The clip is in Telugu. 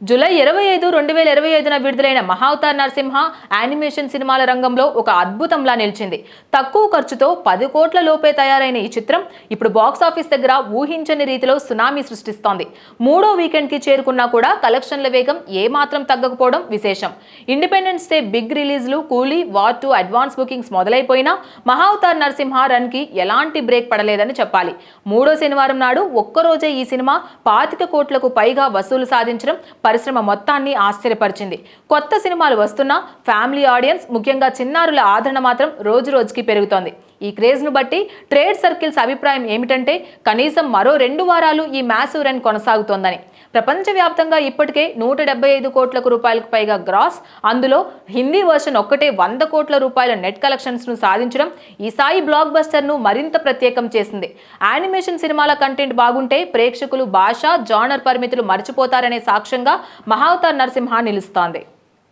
జూలై ఇరవై ఐదు రెండు వేల ఇరవై ఐదున విడుదలైన మహావతార్ నరసింహ యానిమేషన్ సినిమాల రంగంలో ఒక అద్భుతంలా నిలిచింది. తక్కువ ఖర్చుతో పది కోట్ల లోపే తయారైన ఈ చిత్రం ఇప్పుడు బాక్స్ ఆఫీస్ దగ్గర ఊహించని రీతిలో సునామీ సృష్టిస్తోంది. మూడో వీకెండ్కి చేరుకున్నా కూడా కలెక్షన్ల వేగం ఏమాత్రం తగ్గకపోవడం విశేషం. Independence day big రిలీజ్లు Coolie war two advance bookings మొదలైపోయినా Mahavatar Narasimha రన్కి ఎలాంటి బ్రేక్ పడలేదని చెప్పాలి. మూడో శనివారం నాడు ఒక్కరోజే ఈ సినిమా పాతిక కోట్లకు పైగా వసూలు సాధించడం పరిశ్రమ మొత్తాన్ని ఆశ్చర్యపరిచింది. కొత్త సినిమాలు వస్తున్నా ఫ్యామిలీ ఆడియన్స్ ముఖ్యంగా చిన్నారుల ఆదరణ మాత్రం రోజురోజుకి పెరుగుతోంది. ఈ క్రేజ్ను బట్టి ట్రేడ్ సర్కిల్స్ అభిప్రాయం ఏమిటంటే కనీసం మరో రెండు వారాలు ఈ మ్యాసివ్ రన్ కొనసాగుతోందని. ప్రపంచవ్యాప్తంగా ఇప్పటికే నూట డెబ్బై ఐదు కోట్లకు రూపాయలకు పైగా గ్రాస్ అందులో హిందీ వర్షన్ ఒక్కటే వంద కోట్ల రూపాయల నెట్ కలెక్షన్స్ను సాధించడం ఈ సాయి బ్లాక్ బస్టర్ను మరింత ప్రత్యేకం చేసింది. యానిమేషన్ సినిమాల కంటెంట్ బాగుంటే ప్రేక్షకులు భాష జానర్ పరిమితులు మర్చిపోతారనే సాక్ష్యంగా మహావతార్ నరసింహ నిలుస్తోంది.